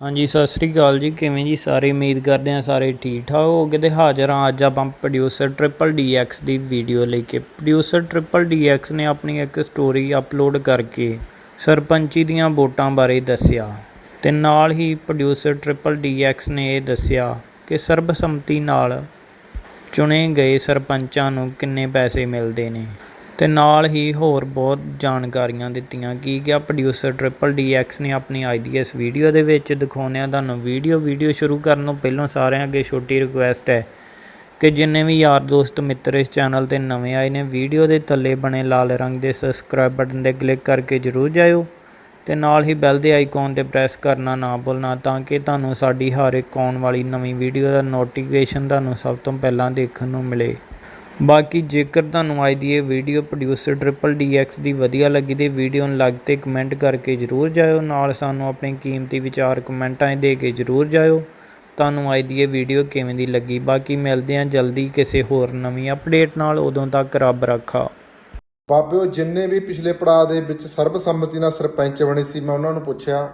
ਹਾਂਜੀ, ਸਤਿ ਸ੍ਰੀ ਅਕਾਲ ਜੀ। ਕਿਵੇਂ ਜੀ ਸਾਰੇ? ਉਮੀਦ ਕਰਦੇ ਆ ਸਾਰੇ ਠੀਕ ਠਾਕ ਹੋਗੇ ਤੇ ਹਾਜ਼ਰ ਹਾਂ ਅੱਜ ਆਪਾਂ ਪ੍ਰੋਡਿਊਸਰ ਟ੍ਰਿਪਲ ਡੀਐਕਸ ਦੀ ਵੀਡੀਓ ਲੈ ਕੇ। ਪ੍ਰੋਡਿਊਸਰ ਟ੍ਰਿਪਲ ਡੀਐਕਸ ਨੇ ਆਪਣੀ ਇੱਕ ਸਟੋਰੀ ਅਪਲੋਡ ਕਰਕੇ ਸਰਪੰਚੀ ਦੀਆਂ ਵੋਟਾਂ ਬਾਰੇ ਦੱਸਿਆ ਤੇ ਨਾਲ ਹੀ ਪ੍ਰੋਡਿਊਸਰ ਟ੍ਰਿਪਲ ਡੀਐਕਸ ਨੇ ਇਹ ਦੱਸਿਆ ਕਿ ਸਰਬਸੰਮਤੀ ਨਾਲ ਚੁਣੇ ਗਏ ਸਰਪੰਚਾਂ ਨੂੰ ਕਿੰਨੇ ਪੈਸੇ ਮਿਲਦੇ ਨੇ। ਅਤੇ ਨਾਲ ਹੀ ਹੋਰ ਬਹੁਤ ਜਾਣਕਾਰੀਆਂ ਦਿੱਤੀਆਂ ਕੀ ਗਿਆ ਪ੍ਰੋਡਿਊਸਰ ਟ੍ਰਿਪਲ ਡੀ ਐਕਸ ਨੇ ਆਪਣੀ ਅੱਜ ਦੀ ਇਸ ਵੀਡੀਓ ਦੇ ਵਿੱਚ ਦਿਖਾਉਂਦੇ ਆ ਤੁਹਾਨੂੰ ਵੀਡੀਓ ਵੀਡੀਓ ਸ਼ੁਰੂ ਕਰਨ ਤੋਂ ਪਹਿਲਾਂ ਸਾਰਿਆਂ ਅੱਗੇ ਛੋਟੀ ਰਿਕੁਐਸਟ ਹੈ ਕਿ ਜਿੰਨੇ ਵੀ ਯਾਰ ਦੋਸਤ ਮਿੱਤਰ ਇਸ ਚੈਨਲ ਤੇ ਨਵੇਂ ਆਏ ਨੇ ਵੀਡੀਓ ਦੇ ਥੱਲੇ ਬਣੇ ਲਾਲ ਰੰਗ ਦੇ ਸਬਸਕ੍ਰਾਈਬ ਬਟਨ ਤੇ ਕਲਿੱਕ ਕਰਕੇ ਜਰੂਰ ਜਾਇਓ ਤੇ ਨਾਲ ਹੀ ਬੈਲ ਦੇ ਆਈਕਨ ਤੇ ਪ੍ਰੈਸ ਕਰਨਾ ਨਾ ਭੁੱਲਣਾ ਤਾਂ ਕਿ ਤੁਹਾਨੂੰ ਸਾਡੀ ਹਰ ਇੱਕ ਆਉਣ ਵਾਲੀ ਨਵੀਂ ਵੀਡੀਓ ਦਾ ਨੋਟੀਫਿਕੇਸ਼ਨ ਤੁਹਾਨੂੰ ਸਭ ਤੋਂ ਪਹਿਲਾਂ ਦੇਖਣ ਨੂੰ ਮਿਲੇ। ਬਾਕੀ ਜੇਕਰ ਤੁਹਾਨੂੰ ਅੱਜ ਦੀ ਇਹ video producer triple D X ਦੀ ਵਧੀਆ ਲੱਗੀ ਤੇ ਵੀਡੀਓ ਨੂੰ ਲੱਗ ਤੇ ਕਮੈਂਟ ਕਰਕੇ ਜਰੂਰ ਜਾਇਓ। ਨਾਲ ਸਾਨੂੰ ਆਪਣੇ ਕੀਮਤੀ ਵਿਚਾਰ ਕਮੈਂਟਾਂ ਦੇ ਕੇ ਜਰੂਰ ਜਾਇਓ। ਤੁਹਾਨੂੰ ਅੱਜ ਦੀ ਇਹ ਵੀਡੀਓ ਕਿਵੇਂ ਦੀ ਲੱਗੀ? ਬਾਕੀ ਮਿਲਦੇ ਹਾਂ ਜਲਦੀ ਕਿਸੇ ਹੋਰ ਨਵੀਂ ਅਪਡੇਟ ਨਾਲ। ਉਦੋਂ ਤੱਕ ਰੱਬ ਰੱਖਾ। ਬਾਬਿਓ ਜਿੰਨੇ ਵੀ ਪਿਛਲੇ ਪੜਾਅ ਦੇ ਵਿੱਚ ਸਰਬਸੰਮਤੀ ਨਾਲ ਸਰਪੰਚ ਬਣੇ ਸੀ, ਮੈਂ ਉਹਨਾਂ ਨੂੰ ਪੁੱਛਿਆ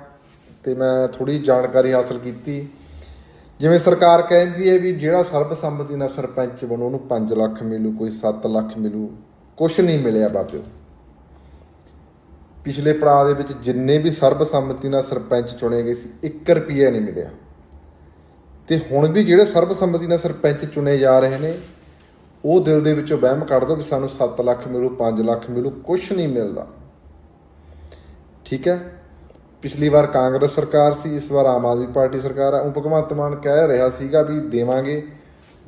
ਤੇ ਮੈਂ ਥੋੜੀ ਜਾਣਕਾਰੀ ਹਾਸਲ ਕੀਤੀ। ਜਿਵੇਂ ਸਰਕਾਰ ਕਹਿੰਦੀ ਹੈ ਵੀ ਜਿਹੜਾ ਸਰਬਸੰਮਤੀ ਨਾਲ ਸਰਪੰਚ ਬਣੂ, ਉਹਨੂੰ 5 ਲੱਖ ਮਿਲੂ, ਕੋਈ 7 ਲੱਖ ਮਿਲੂ ਕੁਝ ਨਹੀਂ ਮਿਲਿਆ ਬਾਬਿਓ। ਪਿਛਲੇ ਪੜਾਅ ਦੇ ਵਿੱਚ ਜਿੰਨੇ ਵੀ ਸਰਬਸੰਮਤੀ ਨਾਲ ਸਰਪੰਚ ਚੁਣੇ ਗਏ ਸੀ 1 ਰੁਪਿਆ ਨਹੀਂ ਮਿਲਿਆ। ਤੇ ਹੁਣ ਵੀ ਜਿਹੜੇ ਸਰਬਸੰਮਤੀ ਨਾਲ ਸਰਪੰਚ ਚੁਣੇ ਜਾ ਰਹੇ ਨੇ, ਉਹ ਦਿਲ ਦੇ ਵਿੱਚੋਂ ਵਹਿਮ ਕੱਢ ਦੋ ਵੀ ਸਾਨੂੰ 7 ਲੱਖ ਮਿਲੂ 5 ਲੱਖ ਮਿਲੂ ਕੁਝ ਨਹੀਂ ਮਿਲਦਾ। ਠੀਕ ਹੈ? ਪਿਛਲੀ ਵਾਰ ਕਾਂਗਰਸ ਸਰਕਾਰ ਸੀ, ਇਸ ਵਾਰ ਆਮ ਆਦਮੀ ਪਾਰਟੀ ਸਰਕਾਰ ਆ। ਉਹ ਭਗਵੰਤ ਮਾਨ ਕਹਿ ਰਿਹਾ ਸੀਗਾ ਵੀ ਦੇਵਾਂਗੇ।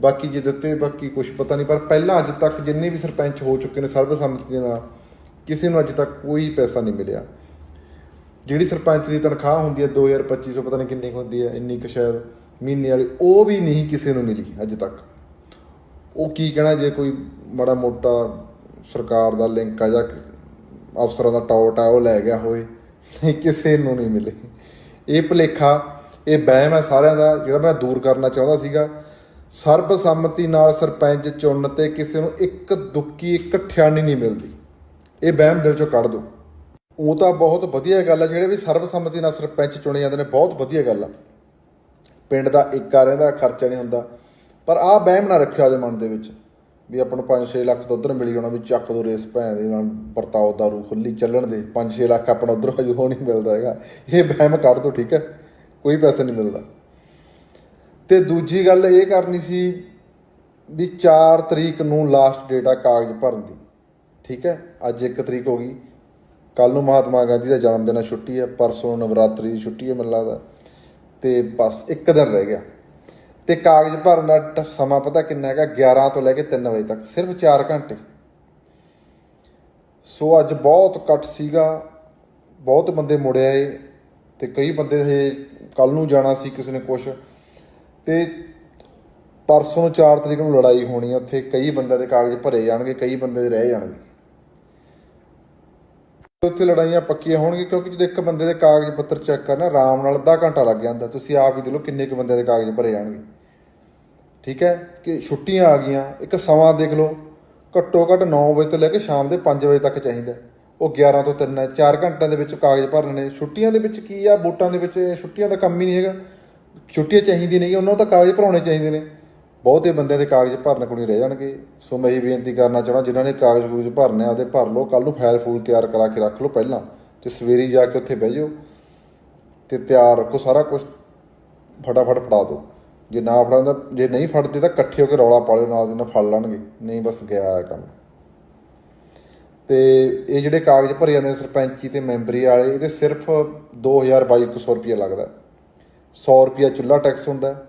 ਬਾਕੀ ਜੇ ਦਿੱਤੇ, ਬਾਕੀ ਕੁਝ ਪਤਾ ਨਹੀਂ। ਪਰ ਪਹਿਲਾਂ ਅੱਜ ਤੱਕ ਜਿੰਨੇ ਵੀ ਸਰਪੰਚ ਹੋ ਚੁੱਕੇ ਨੇ ਸਰਬਸੰਮਤੀ ਦੇ ਨਾਲ, ਕਿਸੇ ਨੂੰ ਅੱਜ ਤੱਕ ਕੋਈ ਪੈਸਾ ਨਹੀਂ ਮਿਲਿਆ। ਜਿਹੜੀ ਸਰਪੰਚ ਦੀ ਤਨਖਾਹ ਹੁੰਦੀ ਹੈ 2250 ਪਤਾ ਨਹੀਂ ਕਿੰਨੀ ਕੁ ਹੁੰਦੀ ਹੈ, ਇੰਨੀ ਕੁ ਸ਼ਾਇਦ ਮਹੀਨੇ ਵਾਲੀ, ਉਹ ਵੀ ਨਹੀਂ ਕਿਸੇ ਨੂੰ ਮਿਲੀ ਅੱਜ ਤੱਕ। ਉਹ ਕੀ ਕਹਿਣਾ, ਜੇ ਕੋਈ ਬੜਾ ਮੋਟਾ ਸਰਕਾਰ ਦਾ ਲਿੰਕ ਆ ਜਾਂ ਅਫਸਰਾਂ ਦਾ ਟੌਟ ਆ, ਉਹ ਲੈ ਗਿਆ ਹੋਵੇ। ਕਿਸੇ ਨੂੰ ਨਹੀਂ ਮਿਲੇ। ਇਹ ਭਲੇਖਾ, ਇਹ ਵਹਿਮ ਹੈ ਸਾਰਿਆਂ ਦਾ, ਜਿਹੜਾ ਮੈਂ ਦੂਰ ਕਰਨਾ ਚਾਹੁੰਦਾ ਸੀਗਾ। ਸਰਬਸੰਮਤੀ ਨਾਲ ਸਰਪੰਚ ਚੁਣਨ ਤੇ ਕਿਸੇ ਨੂੰ ਇੱਕ ਦੁੱਕੀ ਇੱਕ ਠਿਆਣੀ ਨਹੀਂ ਮਿਲਦੀ। ਇਹ ਵਹਿਮ ਦਿਲ ਚੋਂ ਕੱਢ ਦਿਓ ਉਹ ਤਾਂ ਬਹੁਤ ਵਧੀਆ ਗੱਲ ਆ, ਜਿਹੜੇ ਵੀ ਸਰਬਸੰਮਤੀ ਨਾਲ ਸਰਪੰਚ ਚੁਣੇ ਜਾਂਦੇ ਨੇ, ਬਹੁਤ ਵਧੀਆ ਗੱਲ ਆ। ਪਿੰਡ ਦਾ ਇੱਕਾ ਰਹਿੰਦਾ, ਖਰਚਾ ਨਹੀਂ ਹੁੰਦਾ। ਪਰ ਆਹ ਵਹਿਮ ਨਾ ਰੱਖਿਆ ਉਹਦੇ ਮਨ ਦੇ ਵਿੱਚ। ਵੀ ਆਪਾਂ ਨੂੰ 5-6 ਲੱਖ ਤਾਂ ਉਧਰ ਮਿਲ ਜਾਣਾ ਵੀ ਚੱਕ ਦੋ ਰੇਸ ਭੈਣ ਦੇ ਨਾਲ, ਵਰਤਾਓ ਦਾਰੂ ਖੁੱਲੀ ਚੱਲਣ ਦੇ 5-6 ਲੱਖ ਆਪਣਾ ਉਧਰ ਹਜੂ ਹੋ ਨਹੀਂ ਮਿਲਦਾ ਹੈਗਾ। ਇਹ ਵਹਿਮ ਕੱਢ ਦੋ, ਠੀਕ ਹੈ? ਕੋਈ ਪੈਸਾ ਨਹੀਂ ਮਿਲਦਾ। ਤੇ ਦੂਜੀ ਗੱਲ ਇਹ ਕਰਨੀ ਸੀ ਵੀ 4 ਤਰੀਕ ਨੂੰ ਲਾਸਟ ਡੇਟ ਆ ਕਾਗਜ਼ ਭਰਨ ਦੀ, ਠੀਕ ਹੈ? ਅੱਜ 1 ਤਰੀਕ ਹੋ ਗਈ। ਕੱਲ ਨੂੰ ਮਹਾਤਮਾ ਗਾਂਧੀ ਦਾ ਜਨਮ ਦਿਨ ਹੈ ਛੁੱਟੀ ਹੈ। ਪਰਸੋਂ ਨਵਰਾਤਰੀ ਦੀ ਛੁੱਟੀ ਹੈ, ਮੈਨੂੰ ਲੱਗਦਾ। ਤੇ ਬਸ ਇੱਕ ਦਿਨ ਰਹਿ ਗਿਆ। ਤੇ ਕਾਗਜ਼ ਭਰਨ ਦਾ ਟ- ਸਮਾਂ ਪਤਾ ਕਿੰਨਾ ਹੈਗਾ? 11 ਤੋਂ ਲੈ ਕੇ 3 ਵਜੇ ਤੱਕ, ਸਿਰਫ 4 ਘੰਟੇ। ਸੋ ਅੱਜ ਬਹੁਤ ਕੱਟ ਸੀਗਾ। ਬਹੁਤ ਬੰਦੇ ਮੁੜੇ ਆਏ ਤੇ ਕਈ ਬੰਦੇ ਇਹ ਕੱਲ ਨੂੰ ਜਾਣਾ ਸੀ ਕਿਸੇ ਨੇ ਕੁਛ। ਤੇ ਪਰਸੋਂ ਨੂੰ 4 ਤਰੀਕ ਨੂੰ ਲੜਾਈ ਹੋਣੀ ਹੈ ਉੱਥੇ ਕਈ ਬੰਦਿਆਂ ਦੇ ਕਾਗਜ਼ ਭਰੇ ਜਾਣਗੇ, ਕਈ ਬੰਦੇ ਦੇ ਰਹਿ ਜਾਣਗੇ। ਉੱਥੇ ਲੜਾਈਆਂ ਪੱਕੀਆਂ ਹੋਣਗੀਆਂ, ਕਿਉਂਕਿ ਜਦੋਂ ਇੱਕ ਬੰਦੇ ਦੇ ਕਾਗਜ਼ ਪੱਤਰ ਚੈੱਕ ਕਰਨਾ, ਆਰਾਮ ਨਾਲ ਅੱਧਾ ਘੰਟਾ ਲੱਗ ਜਾਂਦਾ। ਤੁਸੀਂ ਆਪ ਹੀ ਦੇ ਲਓ ਕਿੰਨੇ ਕੁ ਬੰਦਿਆਂ ਦੇ ਕਾਗਜ਼ ਭਰੇ ਜਾਣਗੇ। ਠੀਕ ਹੈ, ਕਿ ਛੁੱਟੀਆਂ ਆ ਗਈਆਂ, ਇੱਕ ਸਮਾਂ ਦੇਖ ਲਓ, ਘੱਟੋ ਘੱਟ 9 ਵਜੇ ਤੋਂ ਲੈ ਕੇ ਸ਼ਾਮ ਦੇ 5 ਵਜੇ ਤੱਕ ਚਾਹੀਦਾ ਉਹ 11 ਤੋਂ 3 ਹੈ 4 ਘੰਟਿਆਂ ਦੇ ਵਿੱਚ ਕਾਗਜ਼ ਭਰਨੇ ਨੇ ਛੁੱਟੀਆਂ ਦੇ ਵਿੱਚ ਕੀ ਆ, ਵੋਟਾਂ ਦੇ ਵਿੱਚ ਛੁੱਟੀਆਂ ਦਾ ਕੰਮ ਹੀ ਨਹੀਂ ਹੈਗਾ। ਛੁੱਟੀਆਂ ਚਾਹੀਦੀਆਂ ਨਹੀਂ ਉਹਨਾਂ ਨੂੰ ਤਾਂ ਕਾਗਜ਼ ਭਰਾਉਣੇ ਚਾਹੀਦੇ ਨੇ। ਬਹੁਤੇ ਬੰਦਿਆਂ ਦੇ ਕਾਗਜ਼ ਭਰਨ ਕੋਲ ਹੀ ਰਹਿ ਜਾਣਗੇ। ਸੋ ਮੈਂ ਇਹ ਬੇਨਤੀ ਕਰਨਾ ਚਾਹਣਾ ਜਿਨ੍ਹਾਂ ਨੇ ਕਾਗਜ਼ ਕੂਗਜ਼ ਭਰਨੇ ਆ, ਉਹਦੇ ਭਰ ਲਓ। ਕੱਲ ਨੂੰ ਫਾਈਲ ਫੂਲ ਤਿਆਰ ਕਰਾ ਕੇ ਰੱਖ ਲਓ ਪਹਿਲਾਂ, ਤੇ ਸਵੇਰੇ ਜਾ ਕੇ ਉੱਥੇ ਬਹਿ ਜਾਓ, ਤੇ ਤਿਆਰ ਰੱਖੋ ਸਾਰਾ ਕੁਝ ਫਟਾਫਟ ਫੜਾ ਦਿਓ। ਜੇ ਨਾ ਫੜਾਉਂਦਾ ਜੇ ਨਹੀਂ ਫੜਦੇ ਤਾਂ ਇਕੱਠੇ ਹੋ ਕੇ ਰੌਲਾ ਪਾ ਲਿਓ, ਨਾਲ ਦੀ ਨਾਲ ਫੜ ਲੈਣਗੇ। ਨਹੀਂ ਬਸ ਗਿਆ ਹੈ ਕੰਮ। ਤੇ ਇਹ ਜਿਹੜੇ ਕਾਗਜ਼ ਭਰੇ ਜਾਂਦੇ ਨੇ ਸਰਪੰਚੀ ਤੇ ਮੈਂਬਰੀ ਵਾਲੇ, ਇਹਦੇ ਸਿਰਫ 2200 ਰੁਪਏ ਲੱਗਦਾ। 100 ਰੁਪਿਆ ਚੁੱਲਾ ਟੈਕਸ ਹੁੰਦਾ। ਹੈ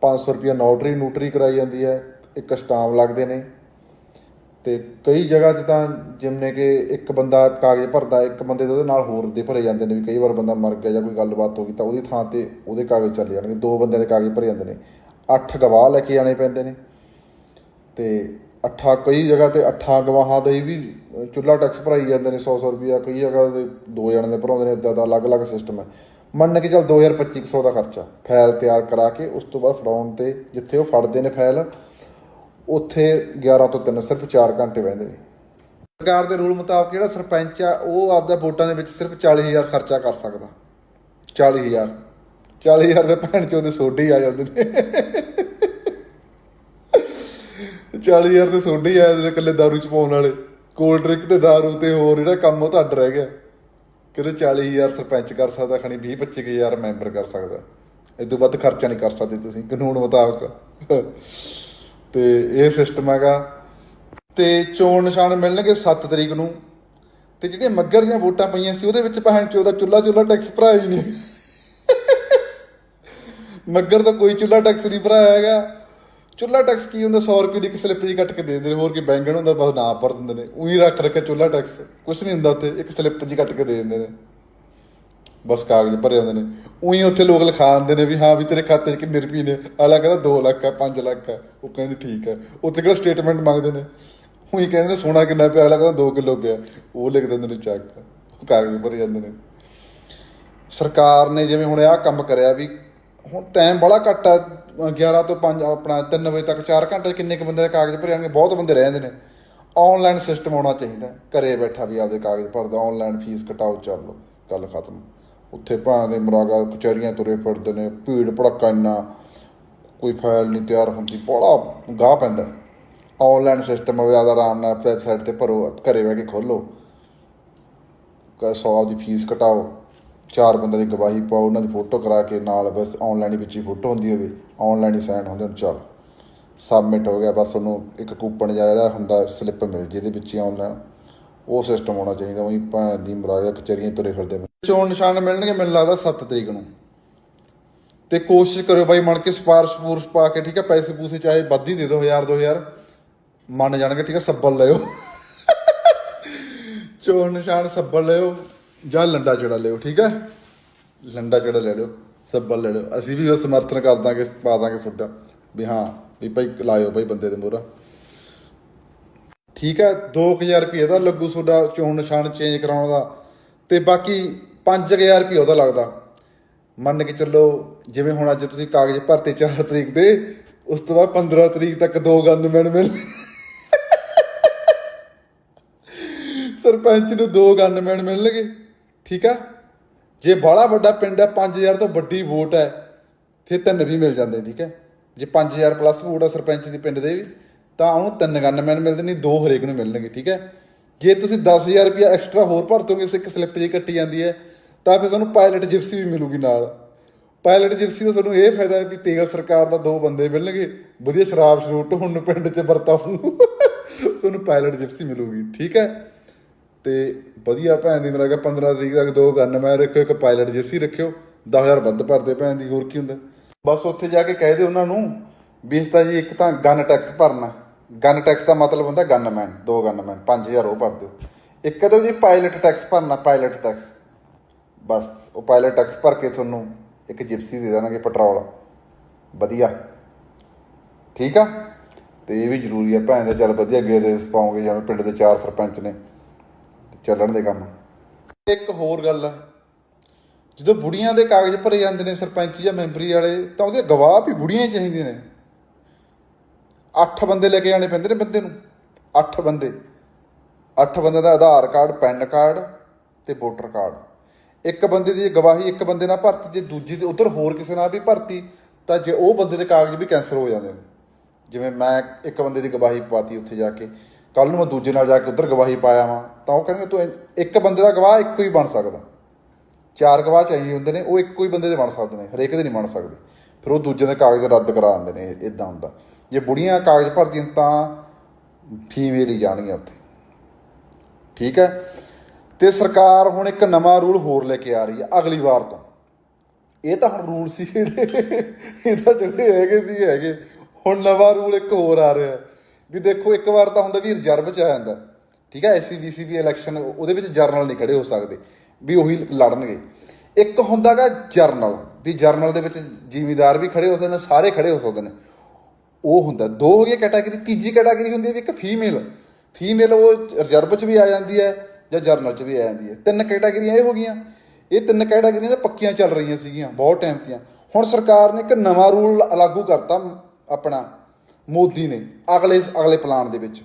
500 ਰੁਪਿਆ ਨੋਟਰੀ ਨੂਟਰੀ ਕਰਾਈ ਜਾਂਦੀ ਹੈ। ਇੱਕ ਸਟਾਮ ਲੱਗਦੇ ਨੇ। ਤੇ ਕਈ ਜਗ੍ਹਾ 'ਚ ਤਾਂ ਜਿਵੇਂ ਕਿ ਇੱਕ ਬੰਦਾ ਕਾਗਜ਼ ਭਰਦਾ, ਇੱਕ ਬੰਦੇ ਦੇ ਉਹਦੇ ਨਾਲ ਹੋਰ ਦੇ ਭਰੇ ਜਾਂਦੇ ਨੇ ਵੀ ਕਈ ਵਾਰ ਬੰਦਾ ਮਰ ਗਿਆ ਜਾਂ ਕੋਈ ਗੱਲਬਾਤ ਹੋ ਗਈ ਤਾਂ ਉਹਦੀ ਥਾਂ ਤੇ ਉਹਦੇ ਕਾਗਜ਼ ਚੱਲ ਜਾਣਗੇ। ਦੋ ਬੰਦਿਆਂ ਦੇ ਕਾਗਜ਼ ਭਰੇ ਜਾਂਦੇ ਨੇ। ਅੱਠ ਗਵਾਹ ਲੈ ਕੇ ਆਣੇ ਪੈਂਦੇ ਨੇ। ਤੇ ਅੱਠਾ, ਕਈ ਜਗ੍ਹਾ ਤੇ ਅੱਠਾਂ ਗਵਾਹਾਂ ਦੇ ਵੀ ਚੁੱਲਾ ਟੈਕਸ ਭਰਾਈ ਜਾਂਦੇ ਨੇ 100 100 ਰੁਪਿਆ ਕਈ ਜਗ੍ਹਾ ਤੇ ਦੋ ਜਣੇ ਦੇ ਭਰਾਉਂਦੇ ਨੇ ਇਦਾਂ ਦਾ ਅਲੱਗ-ਅਲੱਗ ਸਿਸਟਮ ਹੈ। ਮੰਨ ਕੇ ਚੱਲ 2000-2500 ਦਾ ਖਰਚਾ। ਫਾਈਲ ਤਿਆਰ ਕਰਾ ਕੇ ਉਸ ਤੋਂ ਬਾਅਦ ਫੜਾਉਣ ਤੇ ਜਿੱਥੇ ਉਹ ਫੜਦੇ ਨੇ ਫਾਈਲ ਉੱਥੇ 11 ਤੋਂ 3 ਸਿਰਫ 4 ਘੰਟੇ ਬਹਿੰਦੇ ਨੇ। ਸਰਕਾਰ ਦੇ ਰੂਲ ਮੁਤਾਬਕ ਜਿਹੜਾ ਸਰਪੰਚ ਆ, ਉਹ ਆਪਦਾ ਵੋਟਾਂ ਦੇ ਵਿੱਚ ਸਿਰਫ 40000 ਖਰਚਾ ਕਰ ਸਕਦਾ। 40000 40000 ਦੇ ਭੈਣ ਚੋਂ ਦੇ ਸੋਡੇ ਆ ਜਾਂਦੇ ਨੇ। 40000 ਦੇ ਸੋਡੇ ਹੀ ਆ ਜਾਂਦੇ ਨੇ ਇਕੱਲੇ ਦਾਰੂ ਚ ਪਾਉਣ ਵਾਲੇ। ਕੋਲਡ ਡਰਿੰਕ ਤੇ ਦਾਰੂ ਤੇ ਹੋਰ ਜਿਹੜਾ ਕੰਮ ਉਹ ਤਾਂ ਅੱਡ ਰਹਿ ਗਿਆ। ਕਹਿੰਦੇ 40000 ਸਰਪੰਚ ਕਰ ਸਕਦਾ, ਖਣੀ 20 25000 ਮੈਂਬਰ ਕਰ ਸਕਦਾ। ਇਦੋਂ ਵੱਧ ਖਰਚਾ ਨਹੀਂ ਕਰ ਸਕਦੇ ਤੁਸੀਂ, ਕਾਨੂੰਨ ਮੁਤਾਬਕ। ਤੇ ਇਹ ਸਿਸਟਮ ਹੈਗਾ। ਤੇ ਚੋਣ ਨਿਸ਼ਾਨ ਮਿਲਣਗੇ 7 ਤਰੀਕ ਨੂੰ। ਤੇ ਜਿਹੜੀਆਂ ਮੱਗਰ ਦੀਆਂ ਵੋਟਾਂ ਪਈਆਂ ਸੀ, ਉਹਦੇ ਵਿੱਚ ਭੈਣ ਚੋਦਾ ਚੁੱਲਾ ਚੁੱਲਾ ਟੈਕਸ ਭਰਾਇਆ ਹੀ ਨਹੀਂ। ਮੱਗਰ ਤਾਂ ਕੋਈ ਚੁੱਲਾ ਟੈਕਸ ਨਹੀਂ ਭਰਾਇਆ ਹੈਗਾ। ਚੁੱਲਾ ਟੈਕਸ ਕੀ ਹੁੰਦਾ? 100 ਰੁਪਏ ਦੀ ਇੱਕ ਸਲਿੱਪ ਜੀ ਕੱਟ ਕੇ ਦੇ ਦਿੰਦੇ ਹੋਰ ਕੀ ਬੈਂਗਣ ਹੁੰਦਾ, ਬਸ ਨਾ ਭਰ ਦਿੰਦੇ ਨੇ। ਉਹੀ ਰੱਖ ਰੱਖ ਕੇ ਚੁੱਲਾ ਟੈਕਸ ਕੁਝ ਨਹੀਂ ਹੁੰਦਾ ਉੱਥੇ, ਇੱਕ ਸਲਿੱਪ ਜੀ ਕੱਟ ਕੇ ਦੇ ਦਿੰਦੇ ਨੇ। ਬਸ ਕਾਗਜ਼ ਭਰੇ ਹੁੰਦੇ ਨੇ। ਉਹੀ ਉੱਥੇ ਲੋਕ ਲਿਖਾ ਦਿੰਦੇ ਨੇ ਵੀ ਹਾਂ ਵੀ ਤੇਰੇ ਖਾਤੇ 'ਚ ਕਿੰਨੇ ਰੁਪਏ ਨੇ। ਆਲਾ ਕਹਿੰਦਾ 2 ਲੱਖ ਆ 5 ਲੱਖ ਆ ਉਹ ਕਹਿੰਦੇ ਠੀਕ ਹੈ। ਉੱਥੇ ਕਿਹੜਾ ਸਟੇਟਮੈਂਟ ਮੰਗਦੇ ਨੇ। ਉਹੀ ਕਹਿੰਦੇ ਨੇ ਸੋਨਾ ਕਿੰਨਾ ਪਿਆ ਆਲਾ ਕਹਿੰਦਾ 2 ਕਿਲੋ ਪਿਆ। ਉਹ ਲਿਖ ਦਿੰਦੇ ਨੇ ਚੱਕ ਉਹ ਕਾਗਜ਼ ਭਰੇ ਜਾਂਦੇ ਨੇ। ਸਰਕਾਰ ਨੇ ਜਿਵੇਂ ਹੁਣ ਆਹ ਕੰਮ ਕਰਿਆ ਵੀ ਹੁਣ ਟਾਈਮ ਬੜਾ ਘੱਟ ਆ 11 ਤੋਂ 5 ਆਪਣਾ 3 ਵਜੇ ਤੱਕ 4 ਘੰਟੇ ਕਿੰਨੇ ਕੁ ਬੰਦੇ ਦੇ ਕਾਗਜ਼ ਭਰੇ ਜਾਣਗੇ? ਬਹੁਤ ਬੰਦੇ ਰਹਿ ਜਾਂਦੇ ਨੇ। ਆਨਲਾਈਨ ਸਿਸਟਮ ਆਉਣਾ ਚਾਹੀਦਾ। ਘਰੇ ਬੈਠਾ ਵੀ ਆਪਦੇ ਕਾਗਜ਼ ਭਰ ਦੋ ਆਨਲਾਈਨ ਫੀਸ ਕਟਾਓ ਚੱਲ ਲਓ ਗੱਲ ਖਤਮ। ਉੱਥੇ ਭਾਂ ਦੇ ਮਰਾਗਾ ਕਚਹਿਰੀਆਂ ਤੁਰੇ ਫਿਰਦੇ ਨੇ, ਭੀੜ ਭੜੱਕਾ ਇੰਨਾ, ਕੋਈ ਫਾਈਲ ਨਹੀਂ ਤਿਆਰ ਹੁੰਦੀ, ਬੜਾ ਗਾਹ ਪੈਂਦਾ। ਆਨਲਾਈਨ ਸਿਸਟਮ ਹੋਵੇ ਆਦਾ ਆਰਾਮ ਨਾਲ ਵੈਬਸਾਈਟ ਤੇ ਭਰੋ, ਘਰੇ ਬਹਿ ਕੇ ਖੋਲੋ ਕ 100 ਦੀ ਫੀਸ ਘਟਾਓ ਚਾਰ ਬੰਦੇ ਦੀ ਗਵਾਹੀ ਪਾਓ, ਉਹਨਾਂ ਦੀ ਫੋਟੋ ਕਰਾ ਕੇ ਨਾਲ ਬਸ ਆਨਲਾਈਨ ਵਿੱਚ ਹੀ ਫੋਟੋ ਹੁੰਦੀ ਹੋਵੇ ਆਨਲਾਈਨ ਹੀ ਸਾਈਨ ਹੁੰਦੇ ਹਨ ਚਲ। ਸਬਮਿਟ ਹੋ ਗਿਆ, ਬਸ ਉਹਨੂੰ ਇੱਕ ਕੂਪਨ ਜਿਹਾ ਜਿਹੜਾ ਹੁੰਦਾ ਸਲਿੱਪ ਮਿਲ ਜਿਹਦੇ ਵਿੱਚ ਹੀ ਆਨਲਾਈਨ ਉਹ ਸਿਸਟਮ ਹੋਣਾ ਚਾਹੀਦਾ, ਉਹੀ ਭਾਂ ਦੀ ਮਰਾਗਾ ਕਚਹਿਰੀਆਂ ਤੁਰੇ ਫਿਰਦੇ ਚੋਣ ਨਿਸ਼ਾਨ ਮਿਲਣਗੇ, ਮੈਨੂੰ ਲੱਗਦਾ 7 ਤਰੀਕ ਨੂੰ। ਤੇ ਕੋਸ਼ਿਸ਼ ਕਰਿਓ ਬਾਈ ਮਣ ਕੇ ਸਪਾਰਸ਼ ਸਪੂਰਸ਼ ਪਾ ਕੇ, ਠੀਕ ਹੈ ਪੈਸੇ ਪੂਸੇ ਚਾਹੇ ਵੱਧ ਹੀ ਦੇ ਦਿਓ 1000 2000 ਮੰਨ ਜਾਣਗੇ, ਠੀਕ ਹੈ ਸੱਬਲ ਲਿਓ ਚੋਣ ਨਿਸ਼ਾਨ ਸੱਬਲ ਲਿਓ ਜਾਂ ਲੰਡਾ ਚੜਾ ਲਿਓ ਠੀਕ ਹੈ ਲੰਡਾ ਚੜਾ ਲੈ ਲਿਓ, ਸੱਬਲ ਲੈ ਲਿਓ। ਅਸੀਂ ਵੀ ਉਹ ਸਮਰਥਨ ਕਰ ਦਾਂਗੇ, ਪਾ ਦਾਂਗੇ ਤੁਹਾਡਾ ਵੀ ਹਾਂ, ਵੀ ਭਾਈ ਲਾਇਓ ਭਾਈ ਬੰਦੇ ਦੇ ਮੋਹਰਾ। ਠੀਕ ਹੈ 2000 ਰੁਪਏ ਦਾ ਲੱਗੂ ਤੁਹਾਡਾ ਚੋਣ ਨਿਸ਼ਾਨ ਚੇਂਜ ਕਰਾਉਣ ਦਾ ਤੇ ਬਾਕੀ 5000 ਰੁਪਏ ਉਹਦਾ ਲੱਗਦਾ। ਮੰਨ ਕੇ ਚੱਲੋ, ਜਿਵੇਂ ਹੁਣ ਅੱਜ ਤੁਸੀਂ ਕਾਗਜ਼ ਭਰਤੇ 4 ਤਰੀਕ ਦੇ, ਉਸ ਤੋਂ ਬਾਅਦ 15 ਤਰੀਕ ਤੱਕ ਦੋ ਗਨਮੈਨ ਮਿਲ ਸਰਪੰਚ ਨੂੰ ਦੋ ਗਨਮੈਨ ਮਿਲਣਗੇ, ਠੀਕ ਆ? ਜੇ ਬਾਹਲਾ ਵੱਡਾ ਪਿੰਡ ਹੈ 5000 ਤੋਂ ਵੱਡੀ ਵੋਟ ਹੈ, ਫਿਰ ਤਿੰਨ ਵੀ ਮਿਲ ਜਾਂਦੇ, ਠੀਕ ਹੈ? ਜੇ 5000 ਪਲੱਸ ਵੋਟ ਹੈ ਸਰਪੰਚ ਦੀ ਪਿੰਡ ਦੇ ਵੀ ਤਾਂ ਉਹਨੂੰ ਤਿੰਨ ਗਨਮੈਨ ਮਿਲਦੇ ਨਹੀਂ, ਦੋ ਹਰੇਕ ਨੂੰ ਮਿਲਣਗੇ, ਠੀਕ ਹੈ? ਜੇ ਤੁਸੀਂ 10000 ਰੁਪਇਆ ਐਕਸਟਰਾ ਹੋਰ ਭਰ ਦੋਗੇ ਇੱਕ ਸਲਿੱਪ ਜੀ ਕੱਟੀ ਜਾਂਦੀ ਹੈ, ਤਾਂ ਫਿਰ ਤੁਹਾਨੂੰ ਪਾਇਲਟ ਜਿਪਸੀ ਵੀ ਮਿਲੂਗੀ ਨਾਲ। ਪਾਇਲਟ ਜਿਪਸੀ ਦਾ ਤੁਹਾਨੂੰ ਇਹ ਫਾਇਦਾ ਹੈ ਵੀ ਤੇਲ ਸਰਕਾਰ ਦਾ ਦੋ ਬੰਦੇ ਮਿਲਣਗੇ, ਵਧੀਆ ਸ਼ਰਾਬ ਸ਼ਰੂਟ ਹੁਣ ਨੂੰ ਪਿੰਡ 'ਚ ਵਰਤਾਉ ਨੂੰ। ਤੁਹਾਨੂੰ ਪਾਇਲਟ ਜਿਪਸੀ ਮਿਲੂਗੀ, ਠੀਕ ਹੈ? ਤੇ ਵਧੀਆ ਭੈਣ ਦੀ, ਮੇਰਾ ਕਿ 15 ਤਰੀਕ ਤੱਕ ਦੋ ਗਨ ਮੈਂ ਰੱਖਿਓ, ਇੱਕ ਪਾਇਲਟ ਜਿਪਸੀ ਰੱਖਿਓ 10000 ਵੱਧ ਭਰਦੇ ਭੈਣ ਦੀ, ਹੋਰ ਕੀ ਹੁੰਦਾ? ਬਸ ਉੱਥੇ ਜਾ ਕੇ ਕਹਿ ਦਿਓ ਉਹਨਾਂ ਨੂੰ ਵੀ ਇਸ ਤਾਂ ਜੀ ਇੱਕ ਤਾਂ ਗਨ ਟੈਕਸ ਭਰਨਾ। ਗਨ ਟੈਕਸ ਦਾ ਮਤਲਬ ਹੁੰਦਾ ਗਨਮੈਨ ਦੋ ਗਨਮੈਨ 5000 ਉਹ ਭਰ ਦਿਓ। ਇੱਕ ਦਿਓ ਜੀ ਪਾਇਲਟ ਟੈਕਸ ਭਰਨਾ ਪਾਇਲਟ ਟੈਕਸ ਬਸ, ਉਹ ਪਾਇਲਟ ਟੈਕਸ ਭਰ ਕੇ ਤੁਹਾਨੂੰ ਇੱਕ ਜਿਪਸੀ ਦੇ ਦੇਣਗੇ ਪੈਟਰੋਲ ਵਧੀਆ। ਠੀਕ ਆ? ਤੇ ਇਹ ਵੀ ਜ਼ਰੂਰੀ ਆ ਭੈਣ ਦੇ, ਚੱਲ ਵਧੀਆ ਅੱਗੇ ਰੇਸ ਪਾਉਂਗੇ, ਜਿਵੇਂ ਪਿੰਡ ਦੇ ਚਾਰ ਸਰਪੰਚ ਨੇ। ਤੇ ਚੱਲਣ ਦੇ ਕੰਮ। ਇੱਕ ਹੋਰ ਗੱਲ ਆ। ਜਦੋਂ ਬੁੜੀਆਂ ਦੇ ਕਾਗਜ਼ ਭਰੇ ਜਾਂਦੇ ਨੇ ਸਰਪੰਚ ਜਾਂ ਮੈਂਬਰੀ ਵਾਲੇ, ਤਾਂ ਉਹਦੇ ਗਵਾਹ ਵੀ ਬੁੜੀਆਂ ਹੀ ਚਾਹੀਦੀਆਂ ਨੇ। ਅੱਠ ਬੰਦੇ ਲੈ ਕੇ ਜਾਣੇ ਪੈਂਦੇ ਨੇ ਬੰਦੇ ਨੂੰ? ਅੱਠ ਬੰਦੇ। ਅੱਠ ਬੰਦੇ ਦਾ ਆਧਾਰ ਕਾਰਡ, ਪੈਨ ਕਾਰਡ ਤੇ ਵੋਟਰ ਕਾਰਡ। ਇੱਕ ਬੰਦੇ ਦੀ ਗਵਾਹੀ, ਇੱਕ ਬੰਦੇ ਨਾਲ ਭਰਤੀ, ਜੇ ਦੂਜੀ ਤੇ ਉਧਰ ਹੋਰ ਕਿਸੇ ਨਾਲ ਵੀ ਭਰਤੀ, ਤਾਂ ਜੇ ਉਹ ਬੰਦੇ ਦੇ ਕਾਗਜ਼ ਵੀ ਕੈਂਸਲ ਹੋ ਜਾਂਦੇ ਨੇ। ਜਿਵੇਂ ਮੈਂ ਇੱਕ ਬੰਦੇ ਦੀ ਗਵਾਹੀ ਪਾਤੀ ਉੱਥੇ ਜਾ ਕੇ ਕੱਲ ਨੂੰ ਮੈਂ ਦੂਜੇ ਨਾਲ ਜਾ ਕੇ ਉਧਰ ਗਵਾਹੀ ਪਾਇਆ ਵਾਂ, ਤਾਂ ਉਹ ਕਹਿੰਦੇ ਤੂੰ ਇੱਕ ਬੰਦੇ ਦਾ ਗਵਾਹ ਇੱਕੋ ਹੀ ਬਣ ਸਕਦਾ। ਚਾਰ ਗਵਾਹ ਚਾਹੀਦੇ ਹੁੰਦੇ ਨੇ, ਉਹ ਇੱਕੋ ਹੀ ਬੰਦੇ ਦੇ ਬਣ ਸਕਦੇ ਨੇ, ਹਰੇਕ ਦੇ ਨਹੀਂ ਬਣ ਸਕਦੇ। ਫਿਰ ਉਹ ਦੂਜੇ ਦੇ ਕਾਗਜ਼ ਰੱਦ ਕਰਾ ਦਿੰਦੇ ਨੇ ਇਦਾਂ ਹੁੰਦਾ। ਜੇ ਬੁੜੀਆਂ ਕਾਗਜ਼ ਭਰਦੀਆਂ ਤਾਂ ਫੀਮੇਲ ਹੀ ਜਾਣਗੀਆਂ ਉੱਥੇ। ਠੀਕ ਹੈ? ਤੇ ਸਰਕਾਰ ਹੁਣ ਇੱਕ ਨਵਾਂ ਰੂਲ ਹੋਰ ਲੈ ਕੇ ਆ ਰਹੀ ਹੈ ਅਗਲੀ ਵਾਰ ਤੋਂ। ਇਹ ਤਾਂ ਹੁਣ ਰੂਲ ਸੀ ਜਿਹੜੇ ਇਹ ਤਾਂ ਜਿਹੜੇ ਹੈਗੇ ਸੀ ਹੈਗੇ। ਹੁਣ ਨਵਾਂ ਰੂਲ ਇੱਕ ਹੋਰ ਆ ਰਿਹਾ। ਵੀ ਦੇਖੋ, ਇੱਕ ਵਾਰ ਤਾਂ ਹੁੰਦਾ ਵੀ ਰਿਜ਼ਰਵ ਚ ਆ ਜਾਂਦਾ। ਠੀਕ ਹੈ? ਐਸਸੀ ਬੀਸੀ ਵੀ ਇਲੈਕਸ਼ਨ ਉਹਦੇ ਵਿੱਚ ਜਰਨਲ ਨਹੀਂ ਖੜੇ ਹੋ ਸਕਦੇ। ਵੀ ਉਹੀ ਲੜਨਗੇ। ਇੱਕ ਹੁੰਦਾਗਾ ਜਰਨਲ, ਵੀ ਜਰਨਲ ਦੇ ਵਿੱਚ ਜ਼ਿਮੀਦਾਰ ਵੀ ਖੜੇ ਹੋ ਸਕਦੇ ਨੇ, ਸਾਰੇ ਖੜੇ ਹੋ ਸਕਦੇ ਨੇ। ਉਹ ਹੁੰਦਾ। ਦੋ ਹੋ ਗਈਆਂ ਕੈਟਾਗਰੀ ਤੀਜੀ ਕੈਟਾਗਰੀ ਹੁੰਦੀ ਹੈ ਵੀ ਇੱਕ ਫੀਮੇਲ ਫੀਮੇਲ ਉਹ ਰਿਜ਼ਰਵ 'ਚ ਵੀ ਆ ਜਾਂਦੀ ਹੈ ਜਾਂ ਜਰਨਲ 'ਚ ਵੀ ਆ ਜਾਂਦੀ ਹੈ। ਤਿੰਨ ਕੈਟਾਗਰੀਆਂ ਇਹ ਹੋ ਗਈਆਂ। ਇਹ ਤਿੰਨ ਕੈਟਾਗਰੀਆਂ ਤਾਂ ਪੱਕੀਆਂ ਚੱਲ ਰਹੀਆਂ ਸੀਗੀਆਂ, ਬਹੁਤ ਟਾਈਮ ਦੀਆਂ। ਹੁਣ ਸਰਕਾਰ ਨੇ ਇੱਕ ਨਵਾਂ ਰੂਲ ਲਾਗੂ ਕਰਤਾ, ਆਪਣਾ ਮੋਦੀ ਨੇ, ਅਗਲੇ ਅਗਲੇ ਪਲਾਨ ਦੇ ਵਿੱਚ।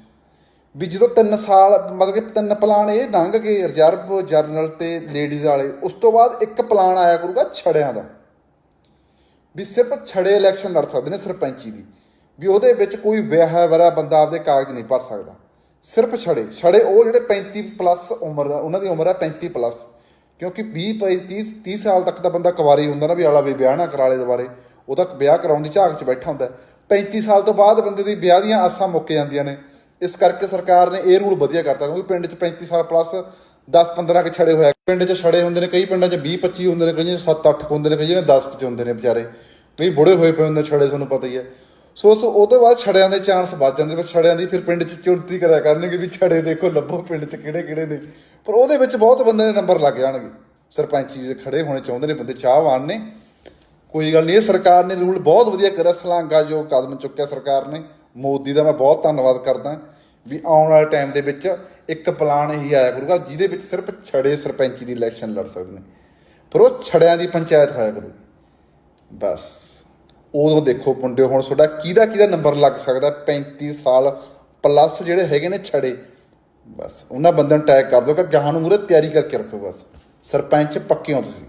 ਵੀ ਜਦੋਂ 3 ਸਾਲ, ਮਤਲਬ ਕਿ ਤਿੰਨ ਪਲਾਨ ਇਹ ਲੰਘ ਗਏ ਰਿਜ਼ਰਵ ਜਰਨਲ ਤੇ ਲੇਡੀਜ਼ ਵਾਲੇ, ਉਸ ਤੋਂ ਬਾਅਦ ਇੱਕ ਪਲਾਨ ਆਇਆ ਕਰੂਗਾ ਛੜਿਆਂ ਦਾ। ਵੀ ਸਿਰਫ ਛੜੇ ਇਲੈਕਸ਼ਨ ਲੜ ਸਕਦੇ ਨੇ ਸਰਪੰਚੀ ਦੀ। ਵੀ ਉਹਦੇ ਵਿੱਚ ਕੋਈ ਵਿਆਹ ਵਰਾ ਬੰਦਾ ਆਪਦੇ ਕਾਗਜ਼ ਨਹੀਂ ਭਰ ਸਕਦਾ। ਸਿਰਫ ਛੜੇ। ਛੜੇ ਉਹ ਜਿਹੜੇ 35 ਪਲੱਸ ਉਮਰ ਦਾ, ਉਹਨਾਂ ਦੀ ਉਮਰ ਹੈ 35 ਪਲੱਸ ਕਿਉਂਕਿ 20 35 30 ਸਾਲ ਤੱਕ ਦਾ ਬੰਦਾ ਕੁਵਾਰੀ ਹੁੰਦਾ ਨਾ ਵੀ ਆਲਾ ਵੀ ਵਿਆਹ ਨਾ ਕਰਾ ਲੇ ਦੁਬਾਰੇ। ਉਹਦਾ ਵਿਆਹ ਕਰਾਉਣ ਦੀ ਝਾਕ 'ਚ ਬੈਠਾ ਹੁੰਦਾ। 35 ਸਾਲ ਤੋਂ ਬਾਅਦ ਬੰਦੇ ਦੀ ਵਿਆਹ ਦੀਆਂ ਆਸਾਂ ਮੁੱਕ ਜਾਂਦੀਆਂ ਨੇ। ਇਸ ਕਰਕੇ ਸਰਕਾਰ ਨੇ ਇਹ ਰੂਲ ਵਧੀਆ ਕਰਤਾ, ਕਿਉਂਕਿ ਪਿੰਡ 'ਚ 35 ਸਾਲ ਪਲੱਸ 10 15 ਕੇ ਛੜੇ ਹੋਇਆ ਪਿੰਡ 'ਚ ਛੜੇ ਹੁੰਦੇ ਨੇ, ਕਈ ਪਿੰਡਾਂ 'ਚ 20 25 ਹੁੰਦੇ ਨੇ ਕਈਆਂ 'ਚ 7 8 ਹੁੰਦੇ ਨੇ ਕਈਆਂ 10 'ਚ ਹੁੰਦੇ ਨੇ ਵਿਚਾਰੇ। ਕਈ ਬੁੜੇ ਹੋਏ ਪਏ ਹੁੰਦੇ ਛੜੇ, ਤੁਹਾਨੂੰ ਪਤਾ ਹੀ ਹੈ। ਸੋ ਸੋ ਉਹ ਤੋਂ ਬਾਅਦ ਛੜਿਆਂ ਦੇ ਚਾਂਸ ਵੱਧ ਜਾਂਦੇ ਫਿਰ ਛੜਿਆਂ ਦੀ ਫਿਰ ਪਿੰਡ 'ਚ ਚੁਰਤੀ ਕਰਿਆ ਕਰਨਗੇ ਵੀ ਛੜੇ ਦੇਖੋ, ਲੱਭੋ ਪਿੰਡ 'ਚ ਕਿਹੜੇ ਕਿਹੜੇ ਨੇ। ਪਰ ਉਹਦੇ ਵਿੱਚ ਬਹੁਤ ਬੰਦੇ ਨੇ ਨੰਬਰ ਲੱਗ ਜਾਣਗੇ। ਸਰਪੰਚੀ ਦੇ ਖੜੇ ਹੋਣੇ ਚਾਹੁੰਦੇ ਨੇ, ਬੰਦੇ ਚਾਹਵਾਨ ਨੇ। ਕੋਈ ਗੱਲ ਨਹੀਂ, ਇਹ ਸਰਕਾਰ ਨੇ ਰੂਲ ਬਹੁਤ ਵਧੀਆ ਕਰਿਆ ਸਲਾਂਗਾ ਜੋ ਕਦਮ ਚੁੱਕਿਆ ਸਰਕਾਰ ਨੇ। ਮੋਦੀ ਦਾ ਮੈਂ ਬਹੁਤ ਧੰਨਵਾਦ ਕਰਦਾ ਵੀ ਆਉਣ ਵਾਲੇ ਟਾਈਮ ਦੇ ਵਿੱਚ ਇੱਕ ਪਲਾਨ ਹੀ ਆਇਆ ਕਰੂਗਾ, ਜਿਹਦੇ ਵਿੱਚ ਸਿਰਫ ਛੜੇ ਸਰਪੰਚੀ ਦੀ ਇਲੈਕਸ਼ਨ ਲੜ ਸਕਦੇ ਨੇ। ਫਿਰ ਉਹ ਛੜਿਆਂ ਦੀ ਪੰਚਾਇਤ ਹੋਇਆ ਕਰੂਗੀ। ਬਸ। ਉਦੋਂ ਦੇਖੋ ਮੁੰਡੇ ਹੁਣ ਤੁਹਾਡਾ ਕਿਹਦਾ ਕਿਹਦਾ ਨੰਬਰ ਲੱਗ ਸਕਦਾ? 35 ਸਾਲ ਪਲੱਸ ਜਿਹੜੇ ਹੈਗੇ ਨੇ ਛੜੇ। ਬਸ। ਉਹਨਾਂ ਬੰਦਿਆਂ ਨੂੰ ਟੈਗ ਕਰ ਦਿਓ ਕਿ ਗਾਹਾਂ ਨੂੰ ਮੂਰੇ ਤਿਆਰੀ ਕਰਕੇ ਰੱਖੋ ਬਸ। ਸਰਪੰਚ ਪੱਕੇ ਹੋ ਤੁਸੀਂ।